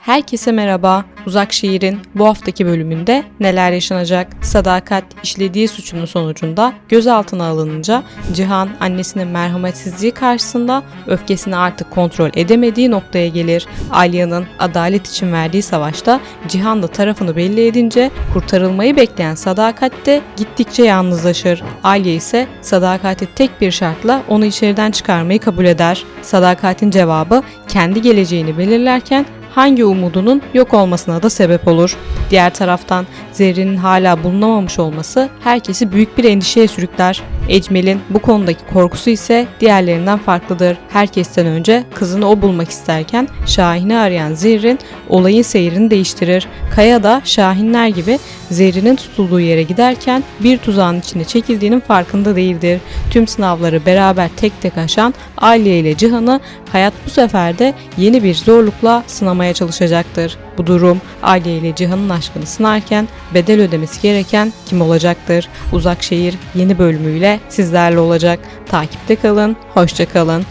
Herkese merhaba. Uzak Şehir'in bu haftaki bölümünde neler yaşanacak? Sadakat işlediği suçunun sonucunda gözaltına alınınca Cihan annesinin merhametsizliği karşısında öfkesini artık kontrol edemediği noktaya gelir. Alya'nın adalet için verdiği savaşta Cihan da tarafını belli edince kurtarılmayı bekleyen Sadakat de gittikçe yalnızlaşır. Alya ise Sadakat'i tek bir şartla onu içeriden çıkarmayı kabul eder. Sadakat'in cevabı kendi geleceğini belirlerken hangi umudunun yok olmasına da sebep olur. Diğer taraftan Zerrin'in hala bulunamamış olması herkesi büyük bir endişeye sürükler. Ecmel'in bu konudaki korkusu ise diğerlerinden farklıdır. Herkesten önce kızını o bulmak isterken Şahin'i arayan Zerrin olayın seyrini değiştirir. Kaya da Şahinler gibi Zerrin'in tutulduğu yere giderken bir tuzağın içine çekildiğinin farkında değildir. Tüm sınavları beraber tek tek aşan Alya ile Cihan'ı hayat bu sefer de yeni bir zorlukla sınamaya çalışacaktır. Bu durum Alya ile Cihan'ın aşkını sınarken bedel ödemesi gereken kim olacaktır? Uzak Şehir yeni bölümüyle sizlerle olacak. Takipte kalın, hoşça kalın.